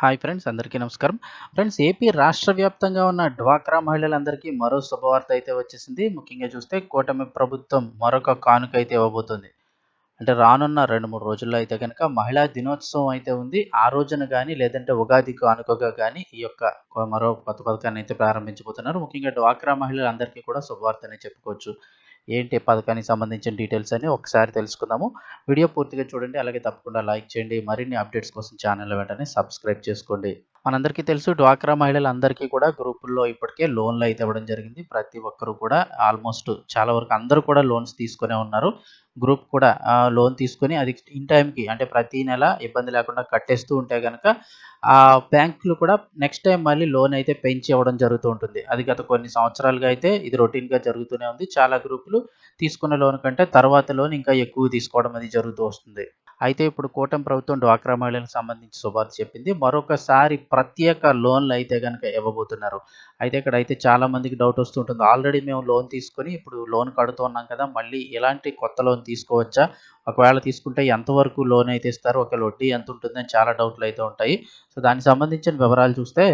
Hi friends అందరికీ నమస్కారం. Friends AP రాష్ట్ర వ్యాప్తంగా ఉన్న డ్వాక్రా మహిళలందరికీ మరో శుభవార్త అయితే వచ్చేసింది. ముఖ్యంగా చూస్తే కూటమి ప్రభుత్వం మరొక కానుక అయితే ఇవ్వబోతుంది. అంటే రానున్న రెండు మూడు రోజుల్లో అయితే కనుక మహిళా దినోత్సవం అయితే ఉంది. ఆ రోజున కానీ లేదంటే ఉగాది కానుకగా కానీ ఈ యొక్క మరో కొత్త పథకాన్ని అయితే ప్రారంభించబోతున్నారు. ముఖ్యంగా డ్వాక్రా మహిళలందరికీ కూడా శుభవార్తనే చెప్పుకోవచ్చు. ఏంటి పథకానికి సంబంధించిన డీటెయిల్స్ అని ఒకసారి తెలుసుకుందాము. వీడియో పూర్తిగా చూడండి అలాగే తప్పకుండా లైక్ చేయండి. మరిన్ని అప్డేట్స్ కోసం ఛానల్ వెంటనే సబ్స్క్రైబ్ చేసుకోండి. మనందరికీ తెలుసు డ్వాక్రా మహిళలందరికీ కూడా గ్రూపుల్లో ఇప్పటికే లోన్లు అయితే ఇవ్వడం జరిగింది. ప్రతి ఒక్కరు కూడా ఆల్మోస్ట్ చాలా వరకు అందరూ కూడా లోన్స్ తీసుకునే ఉన్నారు. గ్రూప్ కూడా లోన్ తీసుకొని అది ఇన్ టైంకి అంటే ప్రతి నెల ఇబ్బంది లేకుండా కట్టేస్తూ ఉంటే కనుక ఆ బ్యాంకులు కూడా నెక్స్ట్ టైం మళ్ళీ లోన్ అయితే పెంచి ఇవ్వడం జరుగుతూ ఉంటుంది. అది గత కొన్ని సంవత్సరాలుగా అయితే ఇది రొటీన్గా జరుగుతూనే ఉంది. చాలా గ్రూపులు తీసుకున్న లోన్ కంటే తర్వాత లోన్ ఇంకా ఎక్కువ తీసుకోవడం అది జరుగుతూ వస్తుంది. అయితే ఇప్పుడు కూటమి ప్రభుత్వం డ్వాక్రా మహిళలకు సంబంధించి శుభార్త చెప్పింది. మరొకసారి ప్రత్యేక లోన్లు అయితే కనుక ఇవ్వబోతున్నారు. అయితే ఇక్కడ అయితే చాలా మందికి డౌట్ వస్తుంటుంది. ఆల్రెడీ మేము లోన్ తీసుకొని ఇప్పుడు లోన్ కడుతున్నాం కదా మళ్ళీ ఇలాంటి కొత్త లోన్ తీసుకోవచ్చా? ఒకవేళ తీసుకుంటే ఎంతవరకు లోన్ అయితే ఇస్తారు? ఒకవేళ వడ్డీ ఎంత ఉంటుందని చాలా డౌట్లు అయితే ఉంటాయి. సో దానికి సంబంధించిన వివరాలు చూస్తే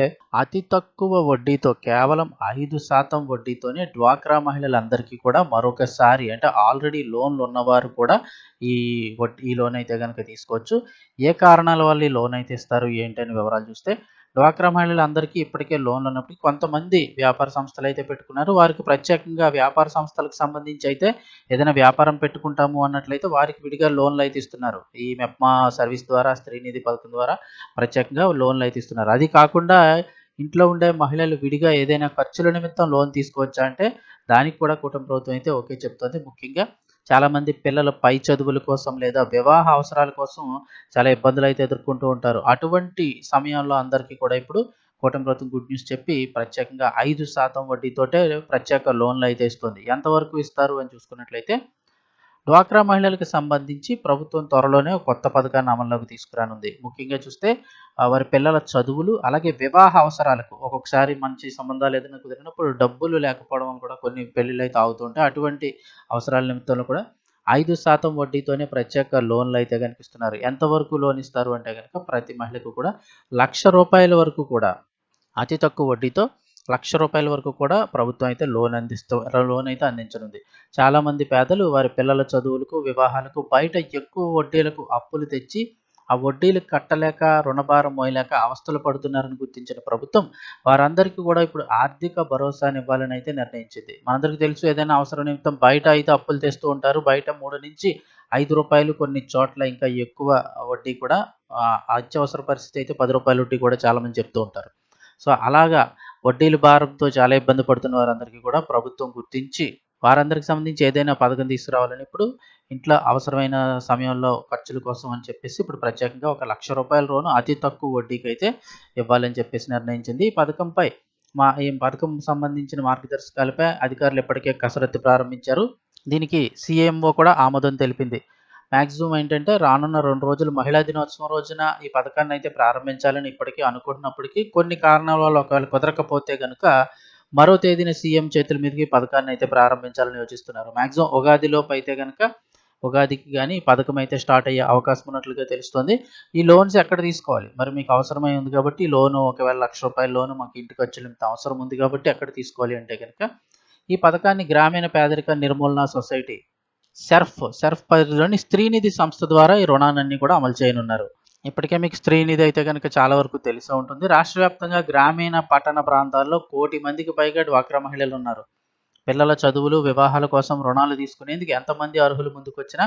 అతి తక్కువ వడ్డీతో కేవలం ఐదు శాతం వడ్డీతోనే డ్వాక్రా మహిళలందరికీ కూడా మరొకసారి అంటే ఆల్రెడీ లోన్లు ఉన్నవారు కూడా ఈ వడ్డీ ఈ లోన్ అయితే కనుక తీసుకోవచ్చు. ఏ కారణాల వల్ల ఈ లోన్ అయితే ఇస్తారు? ఏంటి అని వివరాలు చూస్తే డ్వాక్రా మహిళలందరికీ ఇప్పటికే లోన్లు ఉన్నప్పటికీ కొంతమంది వ్యాపార సంస్థలు అయితే పెట్టుకున్నారు. వారికి ప్రత్యేకంగా వ్యాపార సంస్థలకు సంబంధించి అయితే ఏదైనా వ్యాపారం పెట్టుకుంటాము అన్నట్లయితే వారికి విడిగా లోన్లు అయితే ఇస్తున్నారు. ఈ మెప్మా సర్వీస్ ద్వారా స్త్రీనిధి పథకం ద్వారా ప్రత్యేకంగా లోన్లు అయితే ఇస్తున్నారు. అది కాకుండా ఇంట్లో ఉండే మహిళలు విడిగా ఏదైనా ఖర్చుల నిమిత్తం లోన్ తీసుకోవచ్చా అంటే దానికి కూడా కుటుంబ ప్రభుత్వం అయితే ఓకే చెప్తుంది. ముఖ్యంగా చాలా మంది పిల్లల పై చదువుల కోసం లేదా వివాహ అవసరాల కోసం చాలా ఇబ్బందులు అయితే ఎదుర్కొంటూ ఉంటారు. అటువంటి సమయంలో అందరికీ కూడా ఇప్పుడు కూటమి ప్రభుత్వం గుడ్ న్యూస్ చెప్పి ప్రత్యేకంగా ఐదు శాతం వడ్డీతోటే ప్రత్యేక లోన్లు అయితే ఇస్తుంది. ఎంతవరకు ఇస్తారు అని చూసుకున్నట్లయితే డ్వాక్రా మహిళలకు సంబంధించి ప్రభుత్వం త్వరలోనే కొత్త పథకాన్ని అమల్లోకి తీసుకురానుంది. ముఖ్యంగా చూస్తే వారి పిల్లల చదువులు అలాగే వివాహ అవసరాలకు ఒక్కొక్కసారి మంచి సంబంధాలు ఏదైనా కుదిరినప్పుడు డబ్బులు లేకపోవడం కూడా కొన్ని పెళ్ళిళ్ళు అయితే ఆగుతుంటాయి అటువంటి అవసరాల నిమిత్తంలో కూడా ఐదు శాతం వడ్డీతోనే ప్రత్యేక లోన్లు అయితే కనిపిస్తున్నారు. ఎంతవరకు లోన్ ఇస్తారు అంటే కనుక ప్రతి మహిళకు కూడా లక్ష రూపాయల వరకు కూడా అతి తక్కువ వడ్డీతో లక్ష రూపాయల వరకు కూడా ప్రభుత్వం అయితే లోన్ అందిస్తూ లోన్ అయితే అందించనుంది. చాలామంది పేదలు వారి పిల్లల చదువులకు వివాహాలకు బయట ఎక్కువ వడ్డీలకు అప్పులు తెచ్చి ఆ వడ్డీలు కట్టలేక రుణభారం మోయలేక అవస్థలు పడుతున్నారని గుర్తించిన ప్రభుత్వం వారందరికీ కూడా ఇప్పుడు ఆర్థిక భరోసాని ఇవ్వాలని అయితే నిర్ణయించింది. మనందరికీ తెలుసు ఏదైనా అవసరం నిమిత్తం బయట అయితే అప్పులు తెస్తూ ఉంటారు. బయట మూడు నుంచి ఐదు రూపాయలు కొన్ని చోట్ల ఇంకా ఎక్కువ వడ్డీ కూడా అత్యవసర పరిస్థితి అయితే పది రూపాయల వడ్డీ కూడా చాలామంది చెప్తూ ఉంటారు. సో అలాగా వడ్డీల భారంతో చాలా ఇబ్బంది పడుతున్న వారందరికీ కూడా ప్రభుత్వం గుర్తించి వారందరికి సంబంధించి ఏదైనా పథకం తీసుకురావాలని ఇప్పుడు ఇంట్లో అవసరమైన సమయంలో ఖర్చుల కోసం అని చెప్పేసి ఇప్పుడు ప్రత్యేకంగా ఒక లక్ష రూపాయల లోను అతి తక్కువ వడ్డీకి అయితే ఇవ్వాలని చెప్పేసి నిర్ణయించింది. ఈ పథకంపై మా ఈ పథకం సంబంధించిన మార్గదర్శకాలపై అధికారులు ఇప్పటికే కసరత్తు ప్రారంభించారు. దీనికి సీఎంఓ కూడా ఆమోదం తెలిపింది. మ్యాక్సిమం ఏంటంటే రానున్న రెండు రోజులు మహిళా దినోత్సవం రోజున ఈ పథకాన్ని అయితే ప్రారంభించాలని ఇప్పటికీ అనుకుంటున్నప్పటికీ కొన్ని కారణాల వల్ల ఒకవేళ కుదరకపోతే కనుక మరో తేదీన సీఎం చేతుల మీదకి ఈ పథకాన్ని అయితే ప్రారంభించాలని యోచిస్తున్నారు. మ్యాక్సిమం ఉగాదిలోపు అయితే కనుక ఉగాదికి కానీ పథకం అయితే స్టార్ట్ అయ్యే అవకాశం ఉన్నట్లుగా తెలుస్తుంది. ఈ లోన్స్ ఎక్కడ తీసుకోవాలి? మరి మీకు అవసరమై ఉంది కాబట్టి లోను ఒకవేళ లక్ష రూపాయల లోను మాకు ఇంటి ఖర్చులు ఇంత అవసరం ఉంది కాబట్టి ఎక్కడ తీసుకోవాలి అంటే కనుక ఈ పథకాన్ని గ్రామీణ పేదరిక నిర్మూలన సొసైటీ సెర్ఫ్ సెర్ఫ్ పరిధిలోని స్త్రీనిధి సంస్థ ద్వారా ఈ రుణాలన్నీ కూడా అమలు చేయనున్నారు. ఇప్పటికే మీకు స్త్రీనిధి అయితే కనుక చాలా వరకు తెలిసే ఉంటుంది. రాష్ట్ర వ్యాప్తంగా గ్రామీణ పట్టణ ప్రాంతాల్లో కోటి మందికి పైగా డ్వాక్రా మహిళలు ఉన్నారు. పిల్లల చదువులు వివాహాల కోసం రుణాలు తీసుకునేందుకు ఎంతమంది అర్హులు ముందుకొచ్చినా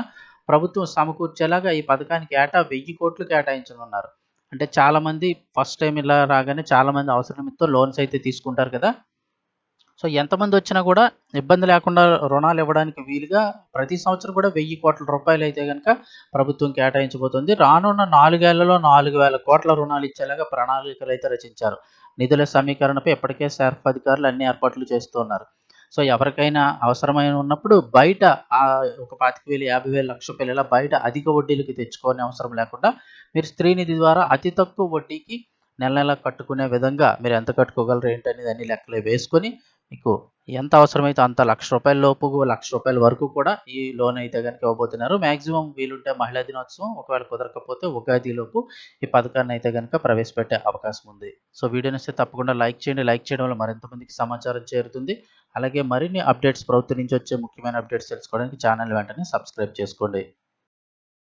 ప్రభుత్వం సమకూర్చేలాగా ఈ పథకానికి ఏటా వెయ్యి కోట్లు కేటాయించనున్నారు. అంటే చాలామంది ఫస్ట్ టైం ఇలా రాగానే చాలామంది అవసరమితో లోన్స్ అయితే తీసుకుంటారు కదా. సో ఎంతమంది వచ్చినా కూడా ఇబ్బంది లేకుండా రుణాలు ఇవ్వడానికి వీలుగా ప్రతి సంవత్సరం కూడా వెయ్యి కోట్ల రూపాయలు అయితే కనుక ప్రభుత్వం కేటాయించబోతుంది. రానున్న నాలుగేళ్ళలో నాలుగు వేల కోట్ల రుణాలు ఇచ్చేలాగా ప్రణాళికలు అయితే రచించారు. నిధుల సమీకరణపై ఇప్పటికే శార్ఫ్ అధికారులు అన్ని ఏర్పాట్లు చేస్తున్నారు సో ఎవరికైనా అవసరమైన ఉన్నప్పుడు బయట ఆ ఒక పాతిక వేలు యాభై వేలు లక్ష పిల్లల బయట అధిక వడ్డీలకి తెచ్చుకోని అవసరం లేకుండా మీరు స్త్రీనిధి ద్వారా అతి తక్కువ వడ్డీకి నెల నెల కట్టుకునే విధంగా మీరు ఎంత కట్టుకోగలరు ఏంటనేది అన్ని లెక్కలే వేసుకొని మీకు ఎంత అవసరమైతే అంత లక్ష రూపాయల లోపు లక్ష రూపాయల వరకు కూడా ఈ లోన్ అయితే కనుక ఇవ్వబోతున్నారు. మ్యాక్సిమం వీలుంటే మహిళా దినోత్సవం ఒకవేళ కుదరకపోతే ఉగాది లోపు ఈ పథకాన్ని అయితే కనుక ప్రవేశపెట్టే అవకాశం ఉంది. సో వీడియోని వస్తే తప్పకుండా లైక్ చేయండి. లైక్ చేయడం వల్ల మరింత మందికి సమాచారం చేరుతుంది. అలాగే మరిన్ని అప్డేట్స్ ప్రభుత్వం నుంచి వచ్చే ముఖ్యమైన అప్డేట్స్ తెలుసుకోవడానికి ఛానల్ వెంటనే సబ్స్క్రైబ్ చేసుకోండి.